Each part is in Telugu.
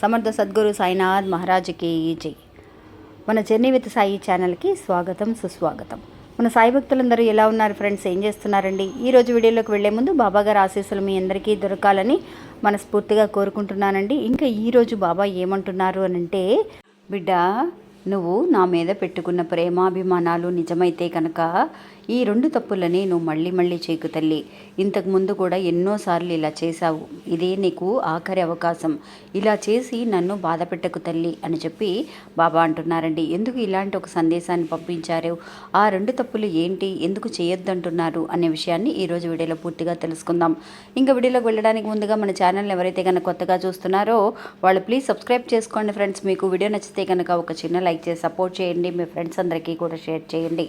సమర్థ సద్గురు సాయినాథ్ మహారాజ్కి జై. మన జర్నీ విత్ సాయి ఛానల్కి స్వాగతం సుస్వాగతం. మన సాయి భక్తులందరూ ఎలా ఉన్నారు ఫ్రెండ్స్? ఏం చేస్తున్నారండి? ఈ రోజు వీడియోలోకి వెళ్ళే ముందు బాబా గారు ఆశీస్సులు మీ అందరికీ దొరకాలని మనస్ఫూర్తిగా కోరుకుంటున్నానండి. ఇంకా ఈరోజు బాబా ఏమంటున్నారు అని అంటే బిడ్డ నువ్వు నా మీద పెట్టుకున్న ప్రేమాభిమానాలు నిజమైతే కనుక ఈ రెండు తప్పులని నువ్వు మళ్ళీ మళ్ళీ చేయకు తల్లి. ఇంతకు ముందు కూడా ఎన్నోసార్లు ఇలా చేశావు. ఇదే నీకు ఆఖరి అవకాశం. ఇలా చేసి నన్ను బాధ పెట్టకు తల్లి అని చెప్పి బాబా అంటున్నారండి. ఎందుకు ఇలాంటి ఒక సందేశాన్ని పంపించారు? ఆ రెండు తప్పులు ఏంటి? ఎందుకు చేయొద్దంటున్నారు? అనే విషయాన్ని ఈరోజు వీడియోలో పూర్తిగా తెలుసుకుందాం. ఇంకా వీడియోలోకి వెళ్ళడానికి ముందుగా మన ఛానల్ ఎవరైతే కనుక కొత్తగా చూస్తున్నారో వాళ్ళు ప్లీజ్ సబ్స్క్రైబ్ చేసుకోండి ఫ్రెండ్స్. మీకు వీడియో నచ్చితే కనుక ఒక చిన్న లైక్ చేసి సపోర్ట్ చేయండి. మీ ఫ్రెండ్స్ అందరికీ కూడా షేర్ చేయండి.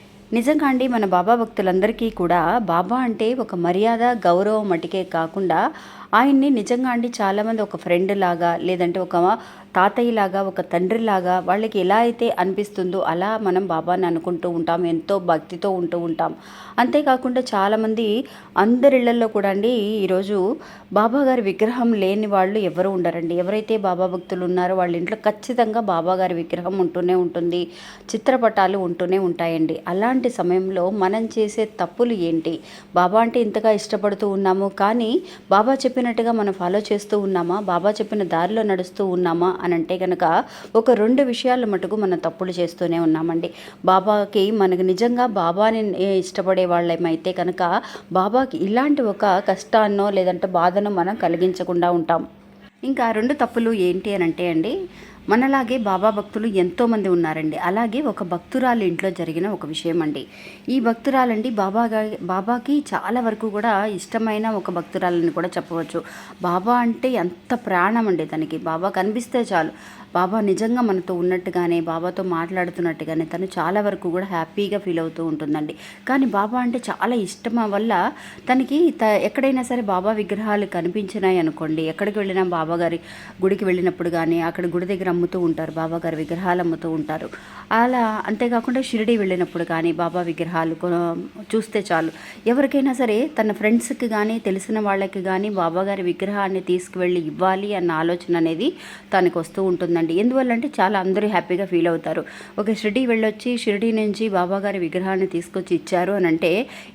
నిజంగా అండి మన బాబా భక్తులందరికీ కూడా బాబా అంటే ఒక మర్యాద గౌరవం మటుకే కాకుండా ఆయన్ని నిజంగా అండి చాలామంది ఒక ఫ్రెండ్ లాగా లేదంటే ఒక తాతయ్య లాగా ఒక తండ్రిలాగా వాళ్ళకి ఎలా అయితే అనిపిస్తుందో అలా మనం బాబాని అనుకుంటూ ఉంటాం ఎంతో భక్తితో ఉంటూ ఉంటాం. అంతేకాకుండా చాలామంది అందరిళ్ళలో కూడా అండి ఈరోజు బాబా గారి విగ్రహం లేని వాళ్ళు ఎవరు ఉండరండి. ఎవరైతే బాబా భక్తులు ఉన్నారో వాళ్ళ ఇంట్లో ఖచ్చితంగా బాబా గారి విగ్రహం ఉంటూనే ఉంటుంది చిత్రపటాలు ఉంటూనే ఉంటాయండి. అలాంటి సమయంలో మనం చేసే తప్పులు ఏంటి? బాబా అంటే ఇంతగా ఇష్టపడుతూ ఉన్నాము కానీ బాబా చెప్పినట్టుగా మనం ఫాలో చేస్తూ ఉన్నామా? బాబా చెప్పిన దారిలో నడుస్తూ ఉన్నామా? అని అంటే కనుక ఒక రెండు విషయాలు మటుకు మనం తప్పులు చేస్తూనే ఉన్నామండి. బాబాకి మనకు నిజంగా బాబాని ఇష్టపడే వాళ్ళమైతే కనుక బాబాకి ఇలాంటి ఒక కష్టాన్నో లేదంటే బాధను మనం కలిగించకుండా ఉంటాం. ఇంకా రెండు తప్పులు ఏంటి అని అంటే అండి మనలాగే బాబా భక్తులు ఎంతోమంది ఉన్నారండి. అలాగే ఒక భక్తురాలు ఇంట్లో జరిగిన ఒక విషయం అండి ఈ భక్తురాలండి బాబాగా బాబాకి చాలా వరకు కూడా ఇష్టమైన ఒక భక్తురాలని కూడా చెప్పవచ్చు. బాబా అంటే ఎంత ప్రాణం అండి తనకి. బాబా కనిపిస్తే చాలు. బాబా నిజంగా మనతో ఉన్నట్టుగానే బాబాతో మాట్లాడుతున్నట్టుగానే తను చాలా వరకు కూడా హ్యాపీగా ఫీల్ అవుతూ ఉంటుందండి. కానీ బాబా అంటే చాలా ఇష్టం వల్ల తనకి త ఎక్కడైనా సరే బాబా విగ్రహాలు కనిపించినాయి అనుకోండి. ఎక్కడికి వెళ్ళినా బాబా గారి గుడికి వెళ్ళినప్పుడు కానీ అక్కడ గుడి దగ్గర అమ్ముతూ ఉంటారు. బాబా గారి విగ్రహాలు అమ్ముతూ ఉంటారు. అలా అంతేకాకుండా షిరిడి వెళ్ళినప్పుడు కానీ బాబా విగ్రహాలు చూస్తే చాలు. ఎవరికైనా సరే తన ఫ్రెండ్స్కి కానీ తెలిసిన వాళ్ళకి కానీ బాబా గారి విగ్రహాన్ని తీసుకువెళ్ళి ఇవ్వాలి అన్న ఆలోచన అనేది తనకు వస్తూ ఉంటుందండి ఎందువల్ల అంటే చాలా అందరూ హ్యాపీగా ఫీల్ అవుతారు. ఒక షిరిడి వెళ్ళొచ్చి షిరిడి నుంచి బాబాగారి విగ్రహాన్ని తీసుకొచ్చి ఇచ్చారు అని అంటే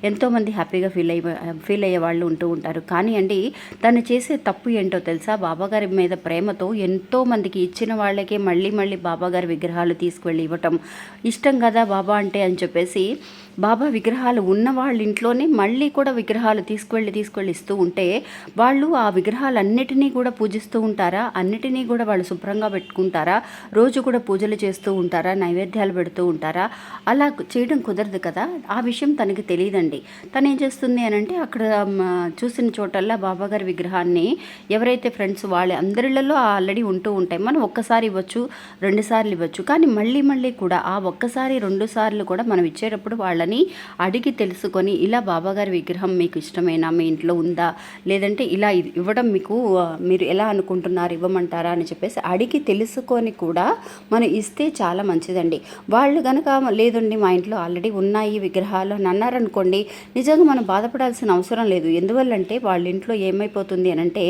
ఎంతోమంది హ్యాపీగా ఫీల్ అయ్యే ఫీల్ అయ్యే వాళ్ళు ఉంటూ ఉంటారు. కానీ అండి తను చేసే తప్పు ఏంటో తెలుసా? బాబాగారి మీద ప్రేమతో ఎంతో మందికి ఇచ్చిన వాళ్ళకే మళ్ళీ మళ్ళీ బాబాగారి విగ్రహాలు తీసుకువెళ్ళి ఇవ్వటం. ఇష్టం కదా బాబా అంటే అని చెప్పేసి బాబా విగ్రహాలు ఉన్న వాళ్ళ ఇంట్లోనే మళ్ళీ కూడా విగ్రహాలు తీసుకువెళ్ళి తీసుకువెళ్ళి ఇస్తూ ఉంటే వాళ్ళు ఆ విగ్రహాలన్నిటినీ కూడా పూజిస్తూ ఉంటారా? అన్నిటినీ కూడా వాళ్ళు శుభ్రంగా పెట్టుకుంటారా? రోజు కూడా పూజలు చేస్తూ ఉంటారా? నైవేద్యాలు పెడుతూ ఉంటారా? అలా చేయడం కుదరదు కదా? ఆ విషయం తనకి తెలియదండి. తను ఏం చేస్తుంది అని అంటే అక్కడ చూసిన చోటల్లా బాబా గారి విగ్రహాన్ని ఎవరైతే ఫ్రెండ్స్ వాళ్ళ అందరిళ్ళలో ఆల్రెడీ ఉంటూ ఉంటాయి. మనం ఒక్కసారి ఇవ్వచ్చు రెండు సార్లు ఇవ్వచ్చు. కానీ మళ్ళీ మళ్ళీ కూడా ఆ ఒక్కసారి రెండు సార్లు కూడా మనం ఇచ్చేటప్పుడు వాళ్ళని అడిగి తెలుసుకొని ఇలా బాబాగారి విగ్రహం మీకు ఇష్టమేనా? మీ ఇంట్లో ఉందా? లేదంటే ఇలా ఇది ఇవ్వడం మీకు మీరు ఎలా అనుకుంటున్నారు? ఇవ్వమంటారా? అని చెప్పేసి అడిగి తెలుసుకొని కూడా మనం ఇస్తే చాలా మంచిదండి. వాళ్ళు కనుక లేదండి మా ఇంట్లో ఆల్రెడీ ఉన్నాయి విగ్రహాలు అని అన్నారనుకోండి నిజంగా మనం బాధపడాల్సిన అవసరం లేదు. ఎందువల్లంటే వాళ్ళ ఇంట్లో ఏమైపోతుంది అని అంటే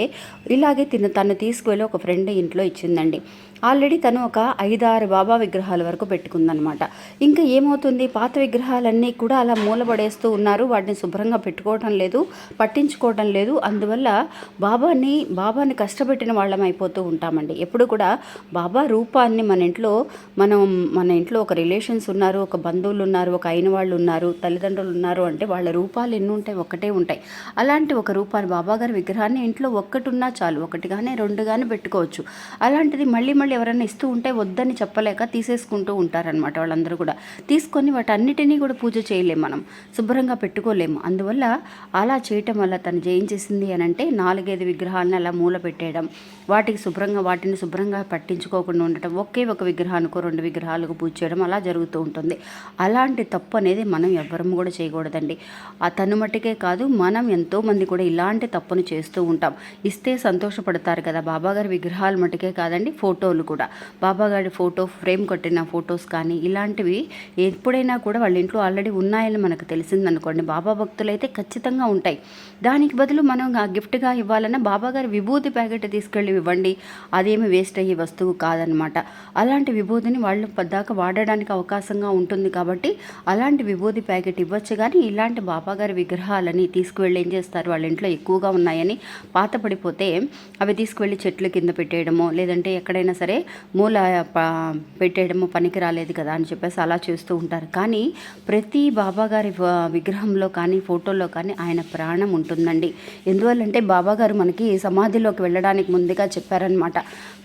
ఇలాగే తిన తను తీసుకువెళ్ళి ఒక ఫ్రెండ్ ఇంట్లో ఇచ్చిందండి. ఆల్రెడీ తను ఒక ఐదారు బాబా విగ్రహాల వరకు పెట్టుకుందనమాట ఇంకా ఏమవుతుంది? పాత విగ్రహాలన్నీ కూడా అలా మూలపడేస్తూ ఉన్నారు. వాటిని శుభ్రంగా పెట్టుకోవడం లేదు పట్టించుకోవడం లేదు. అందువల్ల బాబాని బాబాని కష్టపెట్టిన వాళ్ళం అయిపోతూ ఉంటామండి. ఎప్పుడు కూడా బాబా రూపాన్ని మన ఇంట్లో మనం మన ఇంట్లో ఒక రిలేషన్స్ ఉన్నారు ఒక బంధువులు ఉన్నారు ఒక అయిన వాళ్ళు ఉన్నారు తల్లిదండ్రులు ఉన్నారు అంటే వాళ్ళ రూపాలు ఎన్ని ఉంటాయి? ఒకటే ఉంటాయి. అలాంటి ఒక రూపాన్ని బాబా గారి విగ్రహాన్ని ఇంట్లో ఒక్కటి ఉన్నా చాలు. ఒకటి కానీ రెండు కానీ పెట్టుకోవచ్చు. అలాంటిది మళ్ళీ మళ్ళీ వాళ్ళు ఎవరైనా ఇస్తూ ఉంటే వద్దని చెప్పలేక తీసేసుకుంటూ ఉంటారనమాట వాళ్ళందరూ కూడా. తీసుకొని వాటన్నిటినీ కూడా పూజ చేయలేము మనం. శుభ్రంగా పెట్టుకోలేము అందువల్ల అలా చేయటం వల్ల తను ఏం చేసింది అని అంటే నాలుగైదు విగ్రహాలను అలా మూల పెట్టేయడం వాటికి శుభ్రంగా వాటిని శుభ్రంగా పట్టించుకోకుండా ఉండటం ఒకే ఒక విగ్రహానికో రెండు విగ్రహాలకు పూజ చేయడం అలా జరుగుతూ ఉంటుంది. అలాంటి తప్పు అనేది మనం ఎవ్వరం కూడా చేయకూడదండి. ఆ తను మట్టుకే కాదు మనం ఎంతోమంది కూడా ఇలాంటి తప్పును చేస్తూ ఉంటాం. ఇస్తే సంతోషపడతారు కదా బాబాగారి విగ్రహాలు మటుకే కాదండి ఫోటోలు. కూడా. బాబాగారి ఫోటో ఫ్రేమ్ కట్టిన ఫొటోస్ కానీ ఇలాంటివి ఎప్పుడైనా కూడా వాళ్ళ ఇంట్లో ఆల్రెడీ ఉన్నాయని మనకు తెలిసిందనుకోండి. బాబా భక్తులు అయితే ఖచ్చితంగా ఉంటాయి. దానికి బదులు మనం ఆ గిఫ్ట్గా ఇవ్వాలన్నా బాబాగారి విభూతి ప్యాకెట్ తీసుకెళ్ళి ఇవ్వండి. అదేమి వేస్ట్ అయ్యే వస్తువు కాదనమాట. అలాంటి విభూతిని వాళ్ళు పద్దాక వాడడానికి అవకాశంగా ఉంటుంది కాబట్టి అలాంటి విభూతి ప్యాకెట్ ఇవ్వచ్చు కానీ ఇలాంటి బాబాగారి విగ్రహాలని తీసుకువెళ్ళి ఏం చేస్తారు? వాళ్ళ ఇంట్లో ఎక్కువగా ఉన్నాయని పాత పడిపోతే అవి తీసుకువెళ్ళి చెట్లు కింద పెట్టేయడమో లేదంటే ఎక్కడైనా సరే మూల ప- పనికి రాలేదు కదా అని చెప్పేసి అలా చేస్తూ ఉంటారు. కానీ ప్రతి బాబాగారి విగ్రహంలో కానీ ఫోటోలో కానీ ఆయన ప్రాణం ఉంటుందండి. ఎందువల్లంటే బాబాగారు మనకి సమాధిలోకి వెళ్ళడానికి ముందుగా చెప్పారనమాట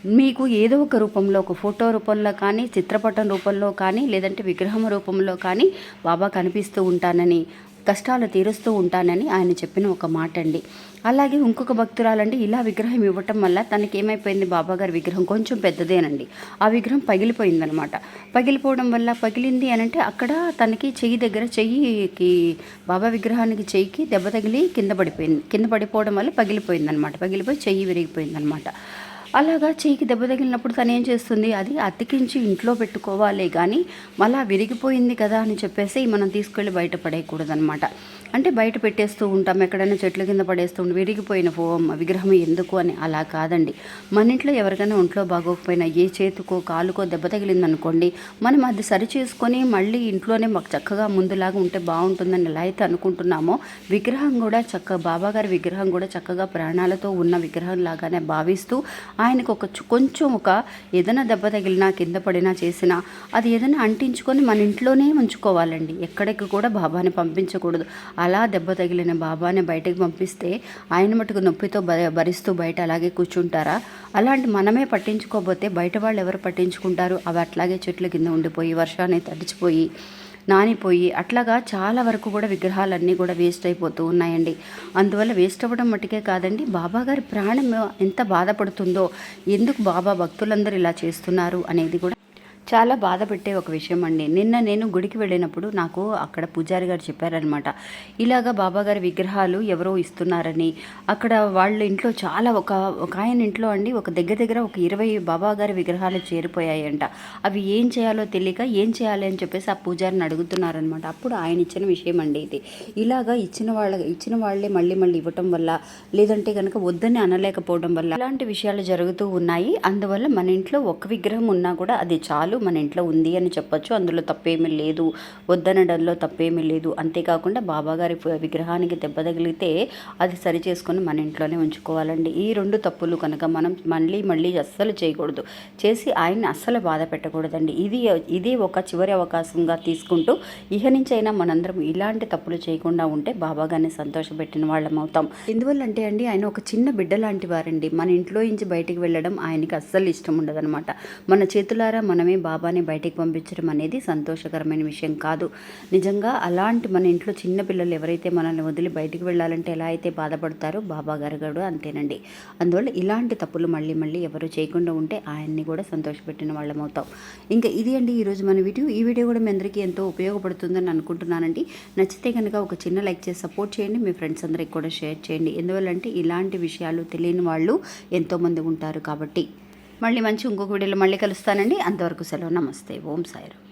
మీకు ఏదో ఒక రూపంలో ఒక ఫోటో రూపంలో కానీ చిత్రపటం రూపంలో కానీ లేదంటే విగ్రహం రూపంలో కానీ బాబా కనిపిస్తూ ఉంటానని. కష్టాలు తీరుస్తూ ఉంటానని ఆయన చెప్పిన ఒక మాట అండి అలాగే ఇంకొక భక్తురాలండి ఇలా విగ్రహం ఇవ్వటం వల్ల తనకి ఏమైపోయింది బాబాగారి విగ్రహం కొంచెం పెద్దదేనండి. ఆ విగ్రహం పగిలిపోయిందనమాట. పగిలిపోవడం వల్ల పగిలింది అని అంటే అక్కడ తనకి చెయ్యి దగ్గర చెయ్యికి బాబా విగ్రహానికి చెయ్యికి దెబ్బ తగిలి కింద పడిపోయింది. కింద పడిపోవడం వల్ల పగిలిపోయిందనమాట. పగిలిపోయి చెయ్యి విరిగిపోయిందనమాట. అలాగా చేయికి దెబ్బ తగిలినప్పుడు తను ఏం చేస్తుంది? అది అతికించి ఇంట్లో పెట్టుకోవాలి కానీ మళ్ళా విరిగిపోయింది కదా అని చెప్పేసి మనం తీసుకెళ్ళి బయట పడేయకూడదనమాట అంటే బయట పెట్టేస్తూ ఉంటాం ఎక్కడైనా చెట్ల కింద పడేస్తూ ఉంటాం విరిగిపోయిన ఫో విగ్రహం ఎందుకు అని అలా కాదండి. మన ఇంట్లో ఎవరికైనా ఒంట్లో బాగోకపోయినా ఏ చేతికో కాలుకో దెబ్బ తగిలిందనుకోండి మనం అది సరి చేసుకొని మళ్ళీ ఇంట్లోనే మాకు చక్కగా ముందులాగా ఉంటే బాగుంటుందని ఎలా అయితే అనుకుంటున్నామో విగ్రహం కూడా చక్క బాబాగారి విగ్రహం కూడా చక్కగా ప్రాణాలతో ఉన్న విగ్రహం లాగానే భావిస్తూ ఆయనకు ఒక కొంచెం ఒక ఏదైనా దెబ్బ తగిలినా కింద పడినా చేసినా అది ఏదైనా అంటించుకొని మన ఇంట్లోనే ఉంచుకోవాలండి. ఎక్కడికి కూడా బాబాని పంపించకూడదు. అలా దెబ్బ తగిలిన బాబాని బయటకు పంపిస్తే ఆయన మటుకు నొప్పితో భ- భరిస్తూ బయట అలాగే కూర్చుంటారా? అలాంటి మనమే పట్టించుకోకపోతే బయట వాళ్ళు ఎవరు పట్టించుకుంటారు? అవి అట్లాగే చెట్ల కింద ఉండిపోయి వర్షాన్ని తడిచిపోయి నానిపోయి అట్లాగా చాలా వరకు కూడా విగ్రహాలన్నీ కూడా వేస్ట్ అయిపోతూ ఉన్నాయండి. అందువల్ల వేస్ట్ అవ్వడం మట్టుకే కాదండి బాబా గారి ప్రాణం ఎంత బాధపడుతుందో ఎందుకు బాబా భక్తులందరూ ఇలా చేస్తున్నారు అనేది కూడా చాలా బాధ పెట్టే ఒక విషయం అండి నిన్న నేను గుడికి వెళ్ళినప్పుడు నాకు అక్కడ పూజారి గారు చెప్పారనమాట ఇలాగ బాబాగారి విగ్రహాలు ఎవరో ఇస్తున్నారని. అక్కడ వాళ్ళ ఇంట్లో చాలా ఒక ఒక ఆయన ఇంట్లో అండి ఒక దగ్గర దగ్గర ఒక ఇరవై బాబాగారి విగ్రహాలు చేరిపోయాయంట. అవి ఏం చేయాలో తెలియక ఏం చేయాలి అని చెప్పేసి ఆ పూజారిని అడుగుతున్నారనమాట అప్పుడు ఆయన ఇచ్చిన విషయం అండి ఇది. ఇలాగా ఇచ్చిన వాళ్ళ ఇచ్చిన వాళ్ళే మళ్ళీ మళ్ళీ ఇవ్వటం వల్ల లేదంటే కనుక వద్దని అనలేకపోవడం వల్ల ఇలాంటి విషయాలు జరుగుతూ ఉన్నాయి. అందువల్ల మన ఇంట్లో ఒక విగ్రహం ఉన్నా కూడా అది చాలు. మన ఇంట్లో ఉంది అని చెప్పొచ్చు. అందులో తప్పేమీ లేదు. వద్దనడంలో తప్పేమీ లేదు. అంతేకాకుండా బాబాగారి విగ్రహానికి దెబ్బ తగిలితే అది సరి చేసుకొని మన ఇంట్లోనే ఉంచుకోవాలండి. ఈ రెండు తప్పులు కనుక మనం మళ్ళీ మళ్ళీ అస్సలు చేయకూడదు. చేసి ఆయన్ని అస్సలు బాధ పెట్టకూడదండి. ఇది ఇది ఒక చివరి అవకాశంగా తీసుకుంటూ ఇహ నుంచైనా మనందరం ఇలాంటి తప్పులు చేయకుండా ఉంటే బాబాగారిని సంతోషపెట్టిన వాళ్ళం అవుతాం. ఎందువల్ల అంటే అండి ఆయన ఒక చిన్న బిడ్డ లాంటి వారండి. మన ఇంట్లో నుంచి బయటికి వెళ్ళడం ఆయనకి అస్సలు ఇష్టం ఉండదన్నమాట మన చేతులారా మనమే బాబాని బయటికి పంపించడం అనేది సంతోషకరమైన విషయం కాదు. నిజంగా అలాంటి మన ఇంట్లో చిన్న పిల్లలు ఎవరైతే మనల్ని వదిలి బయటికి వెళ్ళాలంటే ఎలా అయితే బాధపడతారో బాబా గారు కూడా అంతేనండి. అందువల్ల ఇలాంటి తప్పులు మళ్ళీ మళ్ళీ ఎవరు చేయకుండా ఉంటే ఆయన్ని కూడా సంతోషపెట్టిన వాళ్ళం అవుతాం. ఇంకా ఇది అండి ఈరోజు మన వీడియో. ఈ వీడియో కూడా మీ అందరికీ ఎంతో ఉపయోగపడుతుందని అనుకుంటున్నానండి. నచ్చితే కనుక ఒక చిన్న లైక్ చేసి సపోర్ట్ చేయండి. మీ ఫ్రెండ్స్ అందరికి కూడా షేర్ చేయండి. ఎందువల్లంటే ఇలాంటి విషయాలు తెలియని వాళ్ళు ఎంతోమంది ఉంటారు కాబట్టి. మళ్ళీ మంచి ఇంకొక వీడియోలో మళ్ళీ కలుస్తానండి. అంతవరకు సెలవు. నమస్తే. ఓం సాయిరామ్.